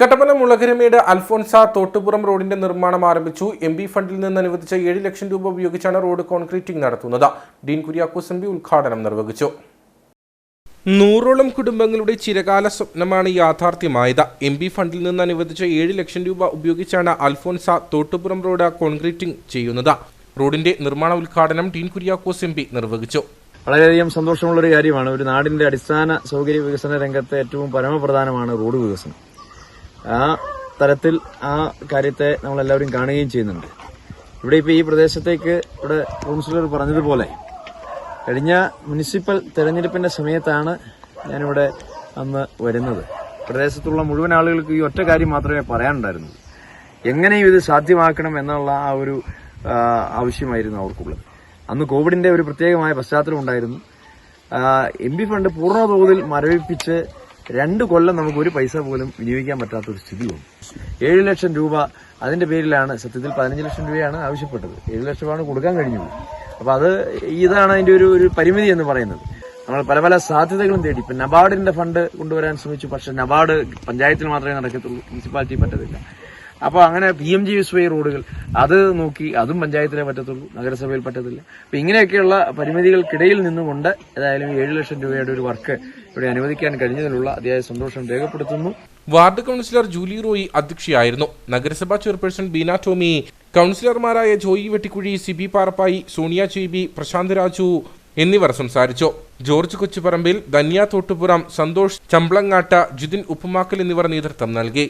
കട്ടപ്പന മുളകരമേട് അൽഫോൻസ തോട്ടുപുറം റോഡിന്റെ നിർമ്മാണം ആരംഭിച്ചു. എം ബി ഫണ്ടിൽ നിന്ന് അനുവദിച്ച ഏഴ് ലക്ഷം രൂപ ഉപയോഗിച്ചാണ് റോഡ് കോൺക്രീറ്റിംഗ് നടത്തുന്നത്. ഡീൻ കുര്യാക്കോസ് എം പി ഉദ്ഘാടനം നിർവഹിച്ചു. നൂറോളം കുടുംബങ്ങളുടെ ചിരകാല സ്വപ്നമാണ് യാഥാർത്ഥ്യമായത്. എം ബി ഫണ്ടിൽ നിന്ന് അനുവദിച്ച ഏഴ് ലക്ഷം രൂപ ഉപയോഗിച്ചാണ് അൽഫോൻസ തോട്ടുപുറം റോഡ് കോൺക്രീറ്റിംഗ് ചെയ്യുന്നത്. റോഡിന്റെ നിർമ്മാണ ഉദ്ഘാടനം ഡീൻ കുര്യാക്കോസ് എം നിർവഹിച്ചു. വളരെയധികം സന്തോഷമുള്ള ഒരു കാര്യമാണ്. ഒരു നാടിന്റെ അടിസ്ഥാന സൗകര്യ വികസന രംഗത്തെ ഏറ്റവും പരമപ്രധാനമാണ് റോഡ് വികസനം. ആ തരത്തിൽ ആ കാര്യത്തെ നമ്മൾ എല്ലാവരും കാണുകയും ചെയ്യുന്നുണ്ട്. ഇവിടെ ഇപ്പോൾ ഈ പ്രദേശത്തേക്ക് ഇവിടെ കൗൺസിലർ പറഞ്ഞതുപോലെ കഴിഞ്ഞ മുനിസിപ്പൽ തെരഞ്ഞെടുപ്പിന്റെ സമയത്താണ് ഞാനിവിടെ അന്ന് വരുന്നത്. പ്രദേശത്തുള്ള മുഴുവൻ ആളുകൾക്ക് ഈ ഒറ്റ കാര്യം മാത്രമേ പറയാനുണ്ടായിരുന്നു എങ്ങനെയും ഇത് സാധ്യമാക്കണം എന്നുള്ള ആ ഒരു ആവശ്യമായിരുന്നു അവർക്കുള്ളത്. അന്ന് കോവിഡിന്റെ ഒരു പ്രത്യേകമായ പശ്ചാത്തലം ഉണ്ടായിരുന്നു. എം ഫണ്ട് പൂർണ തോതിൽ മരവിപ്പിച്ച് രണ്ട് കൊല്ലം നമുക്ക് ഒരു പൈസ പോലും വിനിയോഗിക്കാൻ പറ്റാത്ത ഒരു സ്ഥിതി വന്നു ഏഴ് ലക്ഷം രൂപ അതിന്റെ പേരിലാണ് സത്യത്തിൽ പതിനഞ്ച് ലക്ഷം രൂപയാണ് ആവശ്യപ്പെട്ടത്. ഏഴ് ലക്ഷമാണ് കൊടുക്കാൻ കഴിഞ്ഞത്. അപ്പോൾ അത് ഇതാണ് അതിന്റെ ഒരു ഒരു പരിമിതി എന്ന് പറയുന്നത്. നമ്മൾ പല പല സാധ്യതകളും തേടി. ഇപ്പൊ നബാർഡിന്റെ ഫണ്ട് കൊണ്ടുവരാൻ ശ്രമിച്ചു. പക്ഷെ നബാർഡ് പഞ്ചായത്തിൽ മാത്രമേ നടക്കത്തുള്ളൂ. മുനിസിപ്പാലിറ്റി പറ്റത്തില്ല. അപ്പോൾ അങ്ങനെ P M G S Y റോഡുകൾ അത് നോക്കി അതും പഞ്ചായത്തിലേ പറ്റത്തുള്ളൂ. നഗരസഭയിൽ പറ്റത്തില്ല. അപ്പൊ ഇങ്ങനെയൊക്കെയുള്ള പരിമിതികൾക്കിടയിൽ നിന്നുകൊണ്ട് ഏതായാലും ഏഴ് ലക്ഷം രൂപയുടെ ഒരു വർക്ക് ഇവിടെ അനുവദിക്കാൻ കഴിഞ്ഞതിലുള്ള അതിയായ സന്തോഷം രേഖപ്പെടുത്തുന്നു. വാർഡ് കൗൺസിലർ ജൂലി റോയി അധ്യക്ഷയായിരുന്നു. നഗരസഭാ ചെയർപേഴ്സൺ ബീന ടോമി കൗൺസിലർമാരായ ജോയി വെട്ടിക്കുഴി സിബി പാറപ്പായി സോണിയ ചേബി പ്രശാന്ത് രാജു എന്നിവർ സംസാരിച്ചു. ജോർജ് കൊച്ചുപറമ്പിൽ ധന്യ തോട്ടുപുറം സന്തോഷ് ചമ്പ്ളങ്ങാട്ട ജിതിൻ ഉപ്പുമാക്കൽ എന്നിവർ നേതൃത്വം നൽകി.